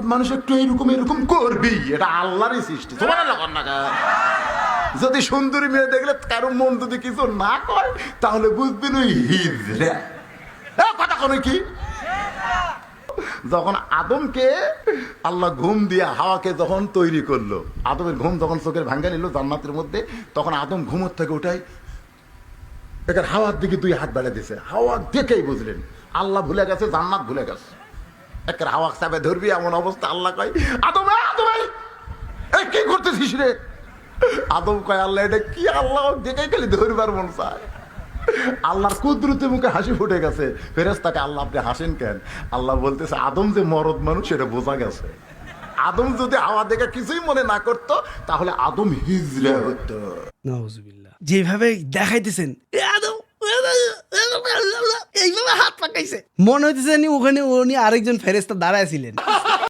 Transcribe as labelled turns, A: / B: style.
A: মানুষ একটু এরকম এরকম করবি এটা আল্লাহরই সৃষ্টি। তোমার যদি সুন্দরী মেয়ে দেখলে কারও মন যদি কিছু না করে তাহলে বুঝবেন ওই হিজড়া। এ, কথা কোনো কি? যখন আদমকে আল্লাহ ঘুম দিয়ে হাওয়াকে যখন তৈরি করল আদমের ঘুম যখন চোখের ভাঙ্গা নিল জান্নাতের মধ্যে তখন আদম ঘুমোর থেকে ওঠাই এখানে হাওয়ার দিকে দুই হাত বেড়ে দিছে। হাওয়া দেখেই বুঝলেন আল্লাহ ভুলে গেছে জান্নাত ভুলে গেছে। ধরবি, এমন অবস্থা আল্লাহ কয়। কি করতেছিস রে? আদম কয়, আল্লাহ, এটা কি আল্লাহ? দেখেই খালি ধরবার মন চায়। আল্লাহর কুদরতে মুখে হাসি ফুটে গেছে। ফেরেস্তাকে আল্লাহ, আপনি হাসেন কেন? আল্লাহ বলতেছে, আদম যে মরদ মানুষ, সেটা বোঝা গেছে। আদম যদি হাওয়া দেখে কিছুই মনে না করতো, তাহলে আদম হিজড়া হতো।
B: যেভাবে দেখাইতেছেন এ আদম, এইভাবে হাত পাকাইছে মনে হইতেছে নি ওখানে উনি আরেকজন ফেরেস্তা দাঁড়ায় ছিলেন।